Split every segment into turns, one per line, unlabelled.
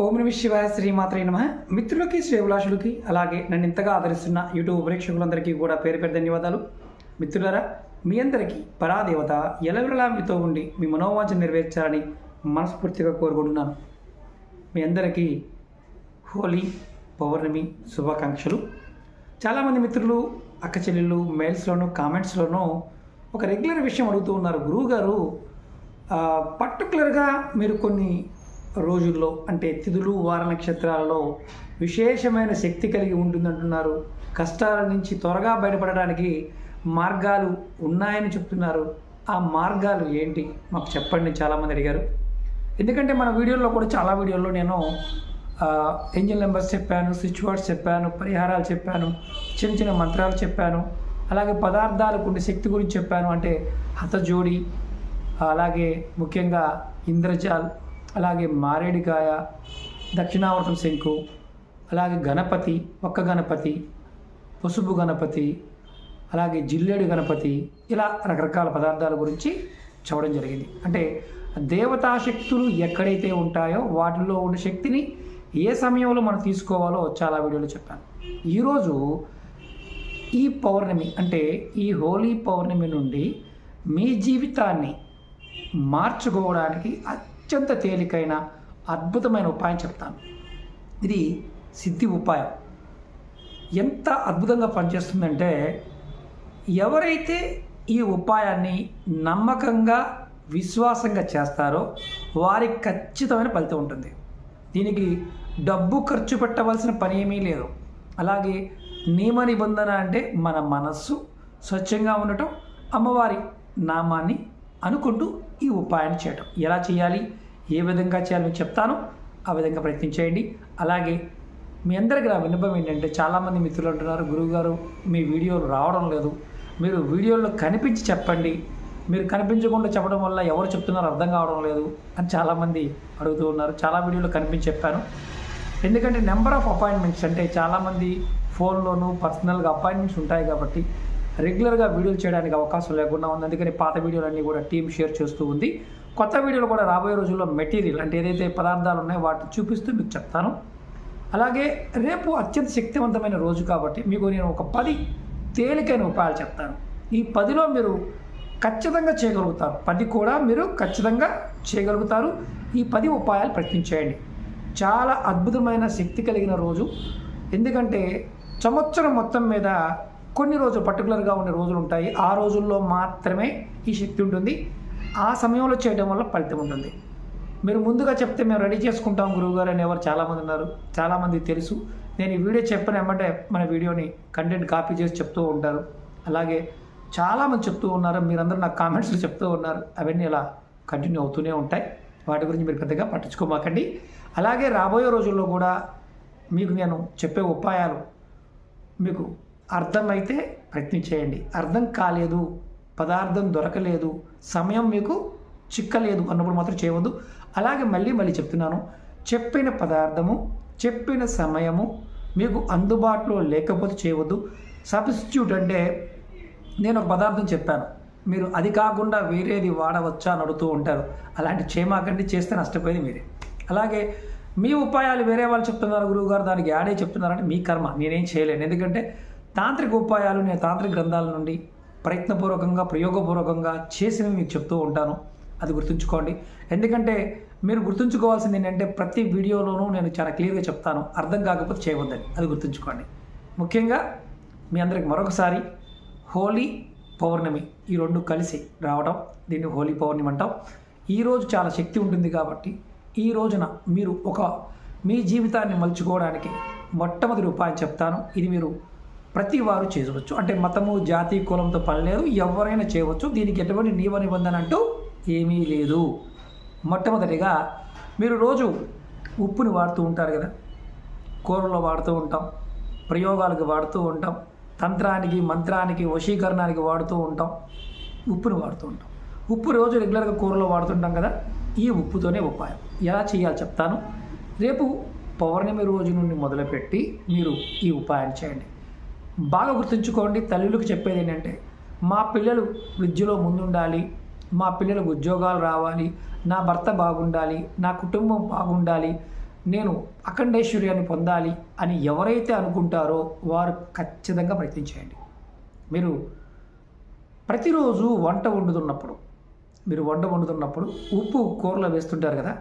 ఓం నమ శివాయ శ్రీమాత్రే నమ. మిత్రులకి శ్రేవులాషులకి అలాగే నన్ను ఇంతగా ఆదరిస్తున్న యూట్యూబ్ ప్రేక్షకులందరికీ కూడా పేరు పేరు ధన్యవాదాలు. మిత్రులారా మీ అందరికీ పరాదేవత ఎలవిరలా మీతో ఉండి మీ మనోవాంఛ నెరవేర్చాలని మనస్ఫూర్తిగా కోరుకుంటున్నాను. మీ అందరికీ హోలీ పౌర్ణమి శుభాకాంక్షలు. చాలామంది మిత్రులు అక్క చెల్లెళ్ళు మెయిల్స్లోనూ కామెంట్స్లోనూ ఒక రెగ్యులర్ విషయం అడుగుతూ ఉన్నారు. గురువుగారు పర్టికులర్గా మీరు కొన్ని రోజుల్లో అంటే తిథులు వార నక్షత్రాలలో విశేషమైన శక్తి కలిగి ఉంటుందంటున్నారు. కష్టాల నుంచి త్వరగా బయటపడడానికి మార్గాలు ఉన్నాయని చెప్తున్నారు. ఆ మార్గాలు ఏంటి? మాకు చెప్పండి చాలామంది అడిగారు. ఎందుకంటే మన వీడియోలో కూడా చాలా వీడియోల్లో నేను ఏంజిల్ నెంబర్స్ చెప్పాను స్విచ్ వర్డ్స్ చెప్పాను పరిహారాలు చెప్పాను చిన్న చిన్న మంత్రాలు చెప్పాను అలాగే పదార్థాలకు ఉండే శక్తి గురించి చెప్పాను అంటే హతజోడి అలాగే ముఖ్యంగా ఇంద్రజాల్ అలాగే మారేడికాయ దక్షిణావర్తం శంకు అలాగే గణపతి ఒక్క గణపతి పసుపు గణపతి అలాగే జిల్లేడు గణపతి ఇలా రకరకాల పదార్థాల గురించి చదవడం జరిగింది. అంటే దేవతాశక్తులు ఎక్కడైతే ఉంటాయో వాటిలో ఉన్న శక్తిని ఏ సమయంలో మనం తీసుకోవాలో చాలా వీడియోలో చెప్పాను. ఈరోజు ఈ పౌర్ణమి అంటే ఈ హోలీ పౌర్ణమి నుండి మీ జీవితాన్ని మార్చుకోవడానికి అత్యంత తేలికైన అద్భుతమైన ఉపాయం చెప్తాను. ఇది సిద్ధి ఉపాయం. ఎంత అద్భుతంగా పనిచేస్తుందంటే ఎవరైతే ఈ ఉపాయాన్ని నమ్మకంగా విశ్వాసంగా చేస్తారో వారికి ఖచ్చితమైన ఫలితం ఉంటుంది. దీనికి డబ్బు ఖర్చు పెట్టవలసిన పని ఏమీ లేదు. అలాగే నియమ నిబంధన అంటే మన మనస్సు స్వచ్ఛంగా ఉండటం అమ్మవారి నామాన్ని అనుకుంటూ ఈ ఉపాయాన్ని చేయటం. ఎలా చేయాలి? ఏ విధంగా చేయాలో మీకు చెప్తాను. ఆ విధంగా ప్రయత్నించేయండి అలాగే మీ అందరికీ నా విన్నపం ఏంటంటే చాలామంది మిత్రులు అంటున్నారు గురువుగారు మీ వీడియోలు రావడం లేదు. మీరు వీడియోలో కనిపించి చెప్పండి. మీరు కనిపించకుండా చెప్పడం వల్ల ఎవరు చెప్తున్నారో అర్థం కావడం లేదు అని చాలామంది అడుగుతూ ఉన్నారు. చాలా వీడియోలు కనిపించి చెప్పాను. ఎందుకంటే నెంబర్ ఆఫ్ అపాయింట్మెంట్స్ అంటే చాలామంది ఫోన్లోనూ పర్సనల్గా అపాయింట్మెంట్స్ ఉంటాయి కాబట్టి రెగ్యులర్గా వీడియోలు చేయడానికి అవకాశం లేకుండా ఉంది. అందుకని పాత వీడియోలన్నీ కూడా టీం షేర్ చేస్తూ ఉంది. కొత్త వీడియోలు కూడా రాబోయే రోజుల్లో మెటీరియల్ అంటే ఏదైతే పదార్థాలు ఉన్నాయో వాటిని చూపిస్తూ మీకు చెప్తాను. అలాగే రేపు అత్యంత శక్తివంతమైన రోజు కాబట్టి మీకు నేను ఒక పది తేలికైన ఉపాయాలు చెప్తాను. ఈ పదిలో మీరు ఖచ్చితంగా చేయగలుగుతారు. పది కూడా మీరు ఖచ్చితంగా చేయగలుగుతారు. ఈ పది ఉపాయాలు ప్రయత్నించేయండి చాలా అద్భుతమైన శక్తి కలిగిన రోజు. ఎందుకంటే సంవత్సరం మొత్తం మీద కొన్ని రోజులు పర్టికులర్గా ఉండే రోజులు ఉంటాయి. ఆ రోజుల్లో మాత్రమే ఈ శక్తి ఉంటుంది. ఆ సమయంలో చేయడం వల్ల ఫలితం ఉంటుంది. మీరు ముందుగా చెప్తే మేము రెడీ చేసుకుంటాం గురువుగారు అని ఎవరు చాలామంది ఉన్నారు. చాలామంది తెలుసు. నేను ఈ వీడియో చెప్పిన ఏమంటే మన వీడియోని కంటెంట్ కాపీ చేసి చెప్తూ ఉంటారు. అలాగే చాలామంది చెప్తూ ఉన్నారు. మీరందరూ నాకు కామెంట్స్లో చెప్తూ ఉన్నారు. అవన్నీ ఇలా కంటిన్యూ అవుతూనే ఉంటాయి. వాటి గురించి మీరు పెద్దగా పట్టించుకోమాకండి. అలాగే రాబోయే రోజుల్లో కూడా మీకు నేను చెప్పే ఉపాయాలు మీకు అర్థమైతే ప్రయత్నం చేయండి. అర్థం కాలేదు పదార్థం దొరకలేదు సమయం మీకు చిక్కలేదు అన్నప్పుడు మాత్రం చేయవద్దు. అలాగే మళ్ళీ మళ్ళీ చెప్తున్నాను చెప్పిన పదార్థము చెప్పిన సమయము మీకు అందుబాటులో లేకపోతే చేయవద్దు. సబ్స్టిట్యూట్ అంటే నేను ఒక పదార్థం చెప్పాను మీరు అది కాకుండా వేరేది వాడవచ్చా అని అడుగుతూ ఉంటారు. అలాంటి చేయమాకండి చేస్తే నష్టపోయేది మీరే. అలాగే మీ ఉపాయాలు వేరే వాళ్ళు చెప్తున్నారు గురువుగారు దానికి యాడే చెప్తున్నారంటే మీ కర్మ నేనేం చేయలేను. ఎందుకంటే తాంత్రిక ఉపాయాలు నేను తాంత్రిక గ్రంథాల నుండి ప్రయత్నపూర్వకంగా ప్రయోగపూర్వకంగా చేసినవి మీకు చెప్తూ ఉంటాను. అది గుర్తుంచుకోండి. ఎందుకంటే మీరు గుర్తుంచుకోవాల్సింది ఏంటంటే ప్రతి వీడియోలోనూ నేను చాలా క్లియర్గా చెప్తాను. అర్థం కాకపోతే చేయవద్దని అది గుర్తుంచుకోండి. ముఖ్యంగా మీ అందరికి మరొకసారి హోలీ పౌర్ణమి ఈ రెండు కలిసి రావడం దీన్ని హోలీ పౌర్ణమి అంటాం. ఈరోజు చాలా శక్తి ఉంటుంది కాబట్టి ఈ రోజున మీరు ఒక మీ జీవితాన్ని మలుచుకోవడానికి మొట్టమొదటి ఉపాయం చెప్తాను. ఇది మీరు ప్రతి వారు చేయవచ్చు. అంటే మతము జాతి కులంతో పని లేదు ఎవరైనా చేయవచ్చు. దీనికి ఎటువంటి నియమ నిబంధన అంటూ ఏమీ లేదు. మొట్టమొదటిగా మీరు రోజు ఉప్పుని వాడుతూ ఉంటారు కదా? కూరలో వాడుతూ ఉంటాం. ప్రయోగాలకు వాడుతూ ఉంటాం. తంత్రానికి మంత్రానికి వశీకరణానికి వాడుతూ ఉంటాం. ఉప్పుని వాడుతూ ఉంటాం. ఉప్పు రోజు రెగ్యులర్గా కూరలో వాడుతుంటాం కదా? ఈ ఉప్పుతోనే ఉపాయం. ఎలా చేయాలో చెప్తాను. రేపు పౌర్ణమి రోజు నుండి మొదలుపెట్టి మీరు ఈ ఉపాయం చేయండి. బాగా గుర్తుంచుకోండి తల్లులకు చెప్పేది ఏంటంటే మా పిల్లలు విద్యలో ముందుండాలి మా పిల్లలకు ఉద్యోగాలు రావాలి నా భర్త బాగుండాలి నా కుటుంబం బాగుండాలి నేను అఖండేశ్వర్యాన్ని పొందాలి అని ఎవరైతే అనుకుంటారో వారు ఖచ్చితంగా ప్రయత్నం చేయండి. మీరు ప్రతిరోజు వంట వండుతున్నప్పుడు మీరు వంట వండుతున్నప్పుడు ఉప్పు కూరలో వేస్తుంటారు కదా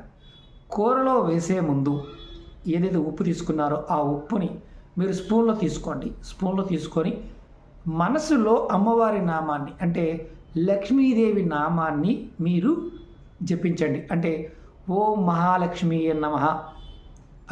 కూరలో వేసే ముందు ఏదైతే ఉప్పు తీసుకున్నారో ఆ ఉప్పుని మీరు స్పూన్లో తీసుకోండి. స్పూన్లో తీసుకొని మనసులో అమ్మవారి నామాన్ని అంటే లక్ష్మీదేవి నామాన్ని మీరు జపించండి. అంటే ఓం మహాలక్ష్మి నమ.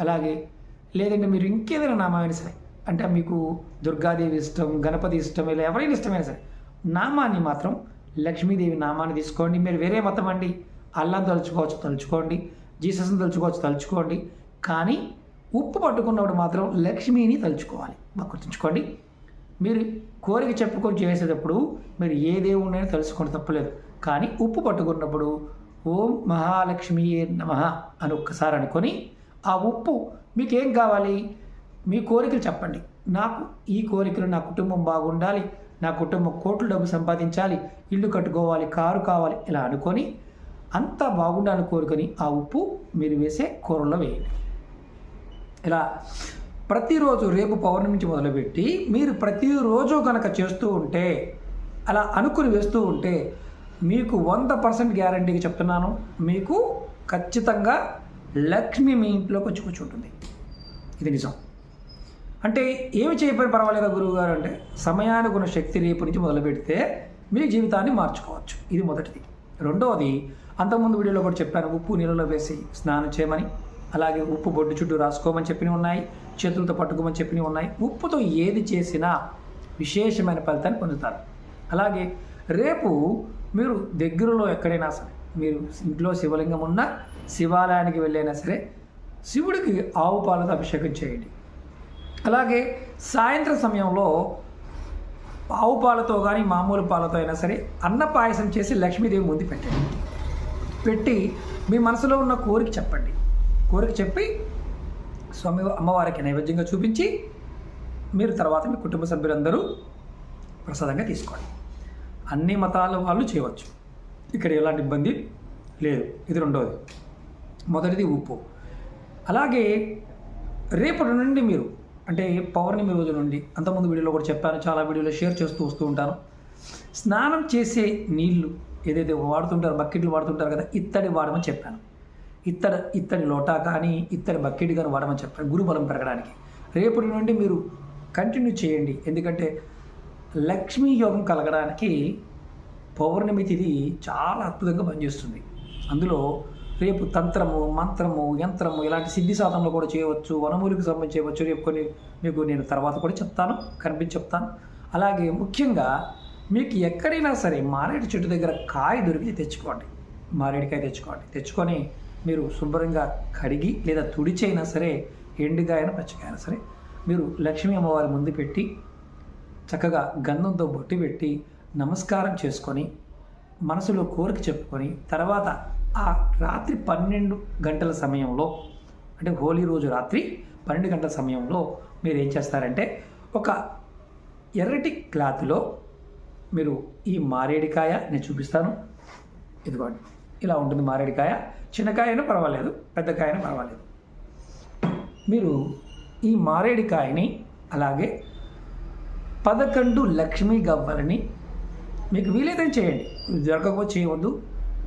అలాగే లేదంటే మీరు ఇంకేదైనా నామైనా సరే అంటే మీకు దుర్గాదేవి ఇష్టం గణపతి ఇష్టం ఇలా ఎవరైనా ఇష్టమైనా సరే నామాన్ని మాత్రం లక్ష్మీదేవి నామాన్ని తీసుకోండి. మీరు వేరే మతం అండి. అల్లం తలుచుకోవచ్చు తలుచుకోండి. జీసస్ని తలుచుకోవచ్చు తలుచుకోండి. కానీ ఉప్పు పట్టుకున్నప్పుడు మాత్రం లక్ష్మిని తలుచుకోవాలి. బాగా గుర్తుంచుకోండి. మీరు కోరిక చెప్పుకొని చేసేటప్పుడు మీరు ఏ దేవుడినైనా తలుచుకోండి తప్పలేదు. కానీ ఉప్పు పట్టుకున్నప్పుడు ఓం మహాలక్ష్మి నమ అని ఒక్కసారి అనుకొని ఆ ఉప్పు మీకేం కావాలి? మీ కోరికలు చెప్పండి. నాకు ఈ కోరికలు నా కుటుంబం బాగుండాలి నా కుటుంబం కోట్లు డబ్బు సంపాదించాలి ఇల్లు కట్టుకోవాలి కారు కావాలి ఇలా అనుకొని అంతా బాగుండాలని కోరుకొని ఆ ఉప్పు మీరు వేసే కూరల్లో వేయండి. ఇలా ప్రతిరోజు రేపు పౌర్ణమి నుంచి మొదలుపెట్టి మీరు ప్రతిరోజు కనుక చేస్తూ ఉంటే అలా అనుకుని వేస్తూ ఉంటే మీకు వంద పర్సెంట్ గ్యారంటీగా చెప్తున్నాను. మీకు ఖచ్చితంగా లక్ష్మి మీ ఇంట్లోకి వచ్చి కూర్చుంటుంది. ఇది నిజం. అంటే ఏమి చేయపోయి పర్వాలేదా గురువు గారు అంటే సమయానికి ఉన్న శక్తి రేపు నుంచి మొదలు పెడితే మీ జీవితాన్ని మార్చుకోవచ్చు. ఇది మొదటిది. రెండవది అంతకుముందు వీడియోలో కూడా చెప్పాను ఉప్పు నీళ్ళలో వేసి స్నానం చేయమని. అలాగే ఉప్పు బొడ్డు చుట్టూ రాసుకోమని చెప్పినవి ఉన్నాయి చేతులతో పట్టుకోమని చెప్పినవి ఉన్నాయి. ఉప్పుతో ఏది చేసినా విశేషమైన ఫలితాన్ని పొందుతారు. అలాగే రేపు మీరు దగ్గరలో ఎక్కడైనా సరే మీరు ఇంట్లో శివలింగం ఉన్నా శివాలయానికి వెళ్ళైనా సరే శివుడికి ఆవు పాలతో అభిషేకం చేయండి. అలాగే సాయంత్రం సమయంలో ఆవు పాలతో కానీ మామూలు పాలతో అయినా సరే అన్న పాయసం చేసి లక్ష్మీదేవి ముందు పెట్టండి. పెట్టి మీ మనసులో ఉన్న కోరిక చెప్పండి. కోరిక చెప్పి స్వామి అమ్మవారికి నైవేద్యంగా చూపించి మీరు తర్వాత మీ కుటుంబ సభ్యులందరూ ప్రసాదంగా తీసుకోండి. అన్ని మతాల వాళ్ళు చేయవచ్చు. ఇక్కడ ఎలాంటి ఇబ్బంది లేదు. ఇది రెండవది మొదటిది ఉప్పు. అలాగే రేపటి నుండి మీరు అంటే పౌర్ణమి రోజు నుండి అంతకుముందు వీడియోలో కూడా చెప్పాను చాలా వీడియోలో షేర్ చేస్తూ వస్తూ ఉంటాను. స్నానం చేసే నీళ్ళు ఏదైతే వాడుతుంటారో బకెట్లు వాడుతుంటారు కదా ఇత్తడి వాడమని చెప్పాను. ఇత్తడి ఇత్తడి లోటా కానీ ఇత్తడి బకెట్ కానీ వాడమని చెప్పాను గురుబలం పెరగడానికి. రేపటి నుండి మీరు కంటిన్యూ చేయండి. ఎందుకంటే లక్ష్మీ యోగం కలగడానికి పౌర్ణమి తిది చాలా అద్భుతంగా పనిచేస్తుంది. అందులో రేపు తంత్రము మంత్రము యంత్రము ఇలాంటి సిద్ధి సాధనలు కూడా చేయవచ్చు. వనమూలికి సంబంధించి చేయవచ్చు. రేపు కొన్ని మీకు నేను తర్వాత కూడా చెప్తాను కనిపించి చెప్తాను. అలాగే ముఖ్యంగా మీకు ఎక్కడైనా సరే మారేడు చెట్టు దగ్గర కాయ దొరికితే తెచ్చుకోండి. మారేడుకాయ తెచ్చుకోండి. తెచ్చుకొని మీరు శుభ్రంగా కడిగి లేదా తుడిచైనా సరే ఎండుగాయన పచ్చికాయన సరే మీరు లక్ష్మీ అమ్మవారి ముందు పెట్టి చక్కగా గంధంతో బొట్టి పెట్టి నమస్కారం చేసుకొని మనసులో కోరిక చెప్పుకొని తర్వాత ఆ రాత్రి పన్నెండు గంటల సమయంలో అంటే హోలీ రోజు రాత్రి పన్నెండు గంటల సమయంలో మీరు ఏం చేస్తారంటే ఒక ఎర్రటి క్లాత్లో మీరు ఈ మారేడికాయ నేను చూపిస్తాను. ఇదిగోండి. ఇలా ఉంటుంది మారేడికాయ. చిన్నకాయ అయినా పర్వాలేదు పెద్దకాయ అయినా పర్వాలేదు. మీరు ఈ మారేడికాయని అలాగే పదకొండు లక్ష్మీ గవ్వలని మీకు వీలైతే చేయండి. దొరకకపోతే చేయవద్దు.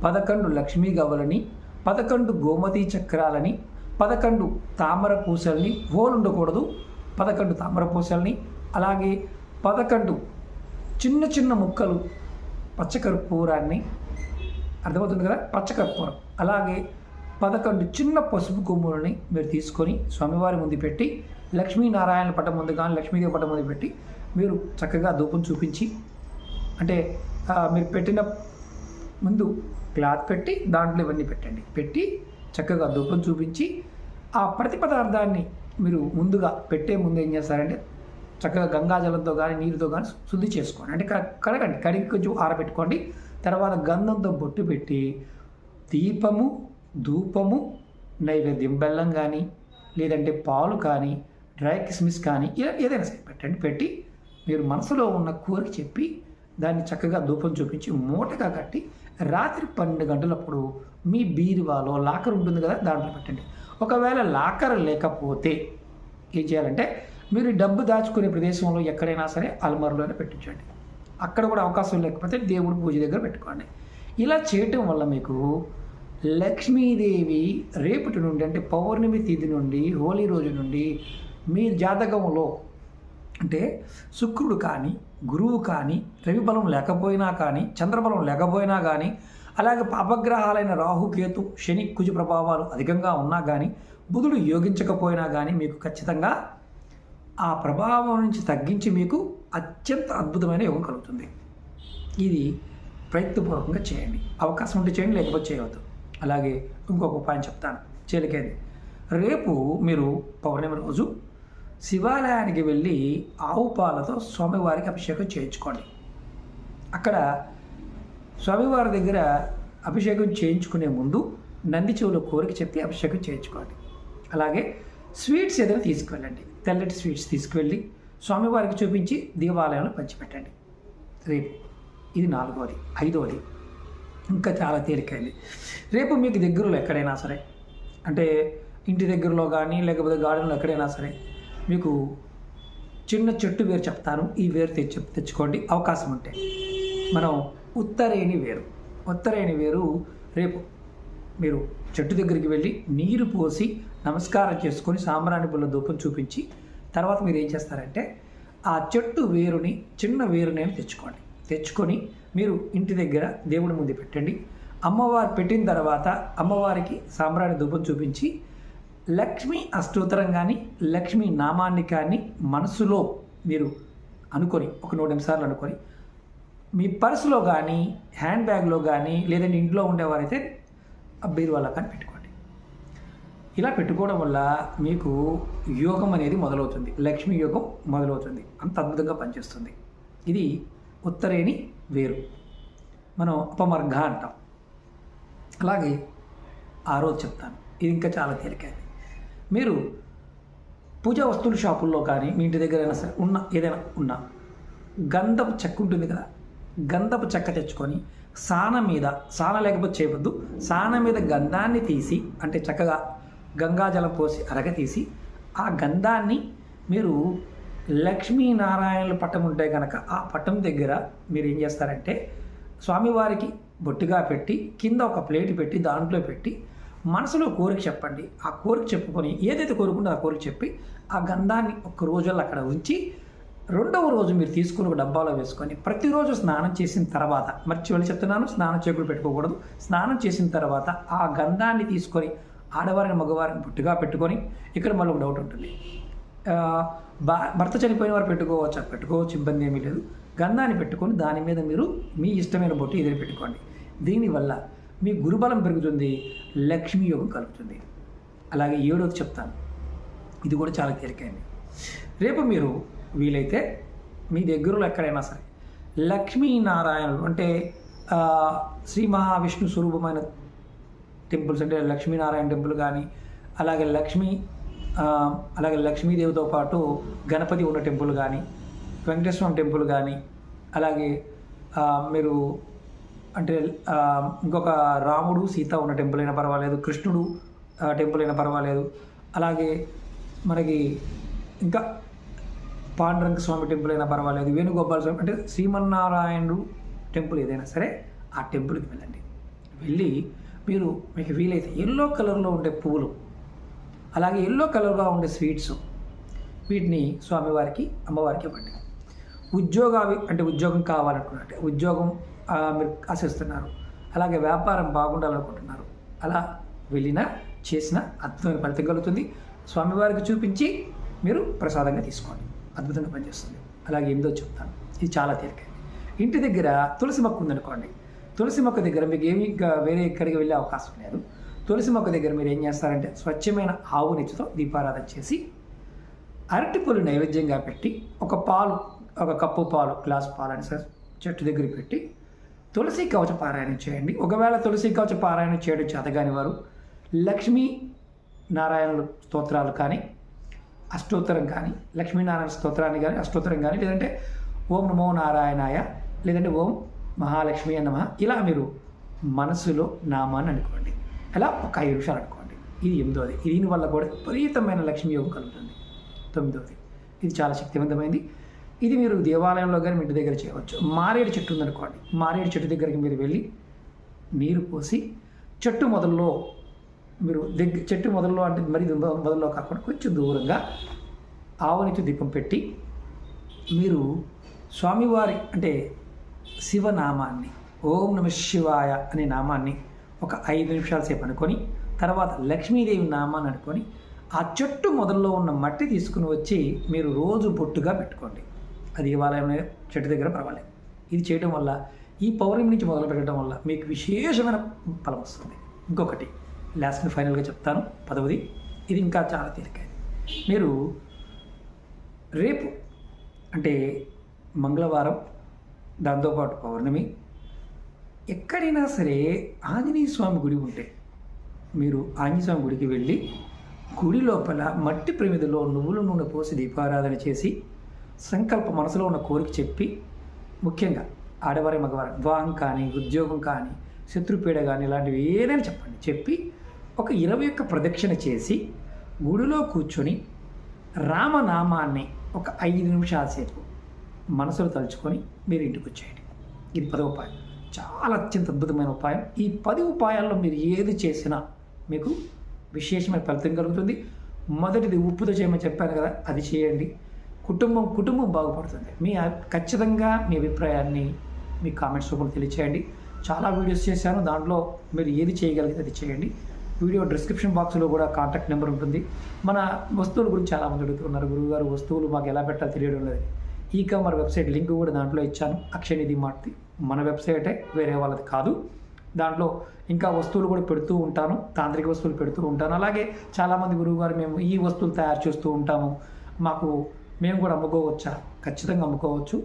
పదకొండు లక్ష్మీ గవ్వలని పదకొండు గోమతి చక్రాలని పదకొండు తామర పూసల్ని హోల్ ఉండకూడదు పదకొండు తామర పూసల్ని అలాగే పదకొండు చిన్న చిన్న ముక్కలు పచ్చకర్పూరాన్ని అర్థమవుతుంది కదా? పచ్చకర్పూరం. అలాగే పదకొండు చిన్న పసుపు కొమ్ములని మీరు తీసుకొని స్వామివారి ముందు పెట్టి లక్ష్మీనారాయణ పట్టం ముందు కానీ లక్ష్మీదేవి పట్టం ముందు పెట్టి మీరు చక్కగా ధూపం చూపించి అంటే మీరు పెట్టిన ముందు క్లాత్ పెట్టి దాంట్లో ఇవన్నీ పెట్టండి. పెట్టి చక్కగా ధూపం చూపించి ఆ ప్రతి పదార్థాన్ని మీరు ముందుగా పెట్టే ముందు ఏం చేస్తారంటే చక్కగా గంగాజలంతో కానీ నీరుతో కానీ శుద్ధి చేసుకోండి. అంటే క- కడగండి. కడిగి కొంచెం ఆరబెట్టుకోండి. తర్వాత గంధంతో బొట్టు పెట్టి దీపము ధూపము నైవేద్యం బెల్లం కానీ లేదంటే పాలు కానీ డ్రై కిస్మిస్ కానీ ఇలా ఏదైనా సరే పెట్టండి. పెట్టి మీరు మనసులో ఉన్న కోరిక చెప్పి దాన్ని చక్కగా ధూపం చూపించి మూటగా కట్టి రాత్రి పన్నెండు గంటలప్పుడు మీ బీరువాలో లాకర్ ఉంటుంది కదా దాంట్లో పెట్టండి. ఒకవేళ లాకర్ లేకపోతే ఏం చేయాలంటే మీరు డబ్బు దాచుకునే ప్రదేశంలో ఎక్కడైనా సరే అల్మారులోనే పెట్టించండి. అక్కడ కూడా అవకాశం లేకపోతే దేవుడు పూజ దగ్గర పెట్టుకోండి. ఇలా చేయటం వల్ల మీకు లక్ష్మీదేవి రేపటి నుండి అంటే పౌర్ణమి తిథి నుండి హోలీ రోజు నుండి మీ జాతకంలో అంటే శుక్రుడు కానీ గురువు కానీ రవి బలం లేకపోయినా కానీ చంద్రబలం లేకపోయినా కానీ అలాగే పాపగ్రహాలైన రాహుకేతు శని కుజు ప్రభావాలు అధికంగా ఉన్నా కానీ బుధుడు యోగించకపోయినా కానీ మీకు ఖచ్చితంగా ఆ ప్రభావం నుంచి తగ్గించి మీకు అత్యంత అద్భుతమైన యోగం కలుగుతుంది. ఇది ప్రయత్నపూర్వకంగా చేయండి. అవకాశం ఉంటే చేయండి లేకపోతే చేయవద్దు. అలాగే ఇంకొక ఉపాయం చెప్తాను. చేలికేది. రేపు మీరు పౌర్ణమి రోజు శివాలయానికి వెళ్ళి ఆవు పాలతో స్వామివారికి అభిషేకం చేయించుకోండి. అక్కడ స్వామివారి దగ్గర అభిషేకం చేయించుకునే ముందు నంది చెవుల కోరిక చెప్పి అభిషేకం చేయించుకోండి. అలాగే స్వీట్స్ ఏదైనా తీసుకువెళ్ళండి. తెల్లటి స్వీట్స్ తీసుకువెళ్ళి స్వామివారికి చూపించి దేవాలయంలో పంచిపెట్టండి. రేపు ఇది నాలుగవది ఐదవది ఇంకా చాలా తేలికైంది. రేపు మీకు దగ్గరలో ఎక్కడైనా సరే అంటే ఇంటి దగ్గరలో కానీ లేకపోతే గార్డెన్లో ఎక్కడైనా సరే మీకు చిన్న చెట్టు వేరు చెప్తాను. ఈ వేరు తెచ్చి తెచ్చుకోండి. అవకాశం ఉంటే. మనం ఉత్తరేణి వేరు. ఉత్తరేణి వేరు రేపు మీరు చెట్టు దగ్గరికి వెళ్ళి నీరు పోసి నమస్కారం చేసుకొని సాంబ్రాణి పుల్ల ధూపం చూపించి తర్వాత మీరు ఏం చేస్తారంటే ఆ చెట్టు వేరుని చిన్న వేరుని తెచ్చుకోండి. తెచ్చుకొని మీరు ఇంటి దగ్గర దేవుడి ముందు పెట్టండి. అమ్మవారు పెట్టిన తర్వాత అమ్మవారికి సాంబ్రాణి ధూపం చూపించి లక్ష్మీ అష్టోత్తరం కానీ లక్ష్మీ నామాన్ని కానీ మనసులో మీరు అనుకొని ఒక నూట నిమిషాలు అనుకొని మీ పర్సులో కానీ హ్యాండ్ బ్యాగ్లో కానీ లేదంటే ఇంట్లో ఉండేవారైతే ఆ బీరువాలో కానీ పెట్టుకోండి. ఇలా పెట్టుకోవడం వల్ల మీకు యోగం అనేది మొదలవుతుంది. లక్ష్మీ యోగం మొదలవుతుంది. అంత అద్భుతంగా పనిచేస్తుంది. ఇది ఉత్తరేణి వేరు. మనం అపమర్ఘ అంటాం. అలాగే ఆ రోజు చెప్తాను. ఇది ఇంకా చాలా తేలికైంది. మీరు పూజా వస్తువుల షాపుల్లో కానీ మీ ఇంటి దగ్గర అయినా సరే ఉన్న ఏదైనా ఉన్నా గంధపు చెక్క ఉంటుంది కదా? గంధపు చెక్క తెచ్చుకొని సాన మీద సాన లేకపోతే చేయవద్దు. సాన మీద గంధాన్ని తీసి అంటే చక్కగా గంగాజలం పోసి అరగ తీసి ఆ గంధాన్ని మీరు లక్ష్మీనారాయణుల పట్టం ఉంటే కనుక ఆ పట్టం దగ్గర మీరు ఏం చేస్తారంటే స్వామివారికి బొట్టుగా పెట్టి కింద ఒక ప్లేట్ పెట్టి దాంట్లో పెట్టి మనసులో కోరిక చెప్పండి. ఆ కోరిక చెప్పుకొని ఏదైతే కోరుకుందో ఆ కోరిక చెప్పి ఆ గంధాన్ని ఒక రోజుల్లో అక్కడ ఉంచి రెండవ రోజు మీరు తీసుకుని ఒక డబ్బాలో వేసుకొని ప్రతిరోజు స్నానం చేసిన తర్వాత మర్చి చెప్తున్నాను స్నానం చేకులు పెట్టుకోకూడదు. స్నానం చేసిన తర్వాత ఆ గంధాన్ని తీసుకొని ఆడవారిని మగవారిని పుట్టుగా పెట్టుకొని ఇక్కడ మళ్ళీ ఒక డౌట్ ఉంటుంది. భర్త చనిపోయిన వారు పెట్టుకోవచ్చు పెట్టుకోవచ్చు ఇబ్బంది ఏమీ లేదు. గంధాన్ని పెట్టుకొని దాని మీద మీరు మీ ఇష్టమైన బొట్టు ఎదురు పెట్టుకోండి. దీనివల్ల మీ గురుబలం పెరుగుతుంది లక్ష్మీ యోగం కలుగుతుంది. అలాగే ఏడోది చెప్తాను. ఇది కూడా చాలా తేలికైంది రేపు మీరు వీలైతే మీ దగ్గరలో ఎక్కడైనా సరే. లక్ష్మీనారాయణులు అంటే శ్రీ మహావిష్ణు స్వరూపమైన టెంపుల్స్ అంటే లక్ష్మీనారాయణ టెంపుల్ కానీ అలాగే లక్ష్మీ అలాగే లక్ష్మీదేవితో పాటు గణపతి ఉన్న టెంపుల్ కానీ వెంకటేశ్వరం టెంపుల్ కానీ అలాగే మీరు అంటే ఇంకొక రాముడు సీత ఉన్న టెంపుల్ అయినా పర్వాలేదు కృష్ణుడు టెంపుల్ అయినా పర్వాలేదు అలాగే మనకి ఇంకా పాండురంగ స్వామి టెంపుల్ అయినా పర్వాలేదు వేణుగోపాల స్వామి అంటే శ్రీమన్నారాయణుడు టెంపుల్ ఏదైనా సరే ఆ టెంపుల్కి వెళ్ళండి. వెళ్ళి మీరు మీకు వీలైతే ఎల్లో కలర్లో ఉండే పువ్వులు అలాగే ఎల్లో కలర్గా ఉండే స్వీట్స్ వీటిని స్వామివారికి అమ్మవారికి ఇవ్వండి. ఉద్యోగ అంటే ఉద్యోగం కావాలనుకున్నట్టే ఉద్యోగం మీరు ఆశిస్తున్నారు అలాగే వ్యాపారం బాగుండాలనుకుంటున్నారు అలా వెళ్ళినా చేసిన అద్భుతమైన ఫలితం కలుగుతుంది. స్వామివారికి చూపించి మీరు ప్రసాదంగా తీసుకోండి. అద్భుతంగా పనిచేస్తుంది. అలాగే ఎనిమిదో చెప్తాను. ఇది చాలా తేలిక ఇంటి దగ్గర తులసి మొక్క ఉందనుకోండి. తులసి మొక్క దగ్గర మీకు ఏమి ఇంకా వేరే ఎక్కడికి వెళ్ళే అవకాశం లేదు. తులసి మొక్క దగ్గర మీరు ఏం చేస్తారంటే స్వచ్ఛమైన ఆవు నెచ్చితో దీపారాధన చేసి అరటిపూలు నైవేద్యంగా పెట్టి ఒక పాలు ఒక కప్పు పాలు గ్లాస్ పాలు అని సార్ చెట్టు దగ్గర పెట్టి తులసి కవచ పారాయణం చేయండి. ఒకవేళ తులసి కవచ పారాయణం చేయడం చేతగాని వారు లక్ష్మీ నారాయణుల స్తోత్రాలు కానీ అష్టోత్తరం కానీ లక్ష్మీనారాయణ స్తోత్రాన్ని కానీ అష్టోత్తరం కానీ లేదంటే ఓం నమో నారాయణాయ లేదంటే ఓం మహాలక్ష్మి నమ ఇలా మీరు మనసులో నామాన్ని అనుకోండి. అలా ఒక ఐదు నిమిషాలు అనుకోండి. ఇది ఎనిమిదవది. దీనివల్ల కూడా విపరీతమైన లక్ష్మీ యోగం కలుగుతుంది. తొమ్మిదవది. ఇది చాలా శక్తివంతమైంది. ఇది మీరు దేవాలయంలో కానీ ఇంటి దగ్గర చేయవచ్చు. మారేడు చెట్టు ఉందనుకోండి. మారేడు చెట్టు దగ్గరికి మీరు వెళ్ళి నీరు పోసి చెట్టు మొదల్లో మీరు దగ్గర చెట్టు మొదల్లో అంటే మరి మొదల్లో కాకుండా కొంచెం దూరంగా ఆవనితో దీపం పెట్టి మీరు స్వామివారి అంటే శివనామాన్ని ఓం నమ శివాయ అనే నామాన్ని ఒక ఐదు నిమిషాల సేపు అనుకొని తర్వాత లక్ష్మీదేవి నామాన్ని అనుకొని ఆ చెట్టు మొదల్లో ఉన్న మట్టి తీసుకుని వచ్చి మీరు రోజు బొట్టుగా పెట్టుకోండి. అది దేవాలయం చెట్టు దగ్గర పర్వాలేదు. ఇది చేయడం వల్ల ఈ పౌర్ణమి నుంచి మొదలు పెట్టడం వల్ల మీకు విశేషమైన ఫలం వస్తుంది. ఇంకొకటి లాస్ట్ ఫైనల్గా చెప్తాను. పదవది. ఇది ఇంకా చాలా తేలికైంది మీరు రేపు అంటే మంగళవారం దాంతోపాటు పౌర్ణమి ఎక్కడైనా సరే ఆంజనేయ స్వామి గుడి ఉంటే మీరు ఆంజనేయ స్వామి గుడికి వెళ్ళి గుడి లోపల మట్టి ప్రమిదలో నువ్వుల నూనె పోసి దీపారాధన చేసి సంకల్ప మనసులో ఉన్న కోరిక చెప్పి ముఖ్యంగా ఆడవారి మగవారి వివాహం కానీ ఉద్యోగం కానీ శత్రుపీడ కానీ ఇలాంటివి ఏదైనా చెప్పండి. చెప్పి ఒక ఇరవై ఒక్క ప్రదక్షిణ చేసి గుడిలో కూర్చొని రామనామాన్ని ఒక ఐదు నిమిషాల సేపు మనసులో తలుచుకొని మీరు ఇంటికి వచ్చేయండి. ఇది పది ఉపాయం. చాలా అత్యంత అద్భుతమైన ఉపాయం. ఈ పది ఉపాయాల్లో మీరు ఏది చేసినా మీకు విశేషమైన ఫలితం కలుగుతుంది. మొదటిది ఉప్పుతో చేయమని చెప్పాను కదా అది చేయండి. కుటుంబం కుటుంబం బాగుపడుతుంది. మీ ఖచ్చితంగా మీ అభిప్రాయాన్ని మీ కామెంట్స్ రూపంలో తెలియచేయండి. చాలా వీడియోస్ చేశాను. దాంట్లో మీరు ఏది చేయగలిగితే అది చేయండి. వీడియో డిస్క్రిప్షన్ బాక్స్లో కూడా కాంటాక్ట్ నెంబర్ ఉంటుంది. మన వస్తువుల గురించి చాలామంది అడుగుతున్నారు. గురువుగారు వస్తువులు మాకు ఎలా పెట్టాలో తెలియడం లేదు. ఈ కామర్ వెబ్సైట్ లింక్ కూడా దాంట్లో ఇచ్చాను. అక్షయనిధి మార్తి మన వెబ్సైటే వేరే వాళ్ళది కాదు. దాంట్లో ఇంకా వస్తువులు కూడా పెడుతూ ఉంటాను. తాంత్రిక వస్తువులు పెడుతూ ఉంటాను. అలాగే చాలామంది గురువుగారు మేము ఈ వస్తువులు తయారు చేస్తూ ఉంటాము. మాకు మేము కూడా అమ్ముకోవచ్చా? ఖచ్చితంగా అమ్ముకోవచ్చు.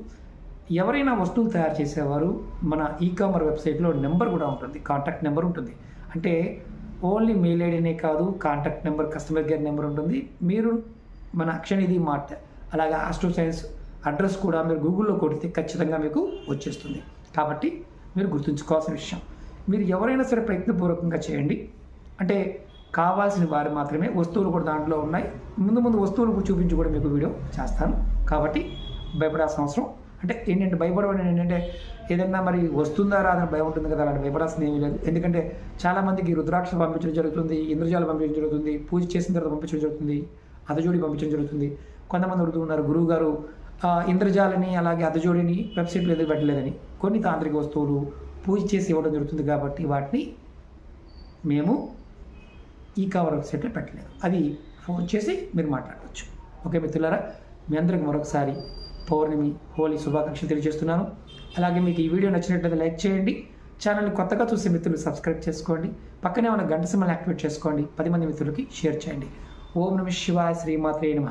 ఎవరైనా వస్తువులు తయారు చేసేవారు మన ఈ కామర్ వెబ్సైట్లో నెంబర్ కూడా ఉంటుంది. కాంటాక్ట్ నెంబర్ ఉంటుంది. అంటే ఓన్లీ మెయిల్ ఐడినే కాదు contact number customer care number ఉంటుంది. మీరు మన అక్షనిధి మార్ట్ అలాగే ఆస్ట్రో సైన్స్ అడ్రస్ కూడా మీరు గూగుల్లో కొడితే ఖచ్చితంగా మీకు వచ్చేస్తుంది. కాబట్టి మీరు గుర్తుంచుకోవాల్సిన విషయం. మీరు ఎవరైనా సరే ప్రయత్నపూర్వకంగా చేయండి. అంటే కావాల్సిన వారు మాత్రమే వస్తువులు కూడా దాంట్లో ఉన్నాయి. ముందు ముందు వస్తువులు చూపించి కూడా మీకు వీడియో చేస్తాను. కాబట్టి భయపడాల్సిన అవసరం అంటే ఏంటంటే భయపడడం ఏంటంటే ఏదైనా మరి వస్తుందా రాదని భయం ఉంటుంది కదా అలాంటి భయపడాల్సింది ఏమీ లేదు. ఎందుకంటే చాలామందికి రుద్రాక్ష పంపించడం జరుగుతుంది ఇంద్రజాలు పంపించడం జరుగుతుంది పూజ చేసిన తర్వాత పంపించడం జరుగుతుంది అతజోడి పంపించడం జరుగుతుంది. కొంతమంది అడుగుతూ ఉన్నారు గురువు గారు ఇంద్రజాలని అలాగే అతజోడిని వెబ్సైట్లో ఎదురు పెట్టలేదని. కొన్ని తాంత్రిక వస్తువులు పూజ చేసి ఇవ్వడం జరుగుతుంది కాబట్టి వాటిని మేము ఈ కవర్ వెబ్సైట్లో పెట్టలేదు. అది ఫోన్ చేసి మీరు మాట్లాడవచ్చు. ఓకే మిత్రులారా మీ అందరికి మరొకసారి పౌర్ణమి హోలీ శుభాకాంక్షలు తెలియజేస్తున్నాను. అలాగే మీకు ఈ వీడియో నచ్చినట్లయితే లైక్ చేయండి. ఛానల్ని కొత్తగా చూసే మిత్రులు సబ్స్క్రైబ్ చేసుకోండి. పక్కనే ఉన్న గంట సింబల్ యాక్టివేట్ చేసుకోండి. పది మంది మిత్రులకి షేర్ చేయండి. ఓం నమ శివాయ శ్రీమాత్రే నమ.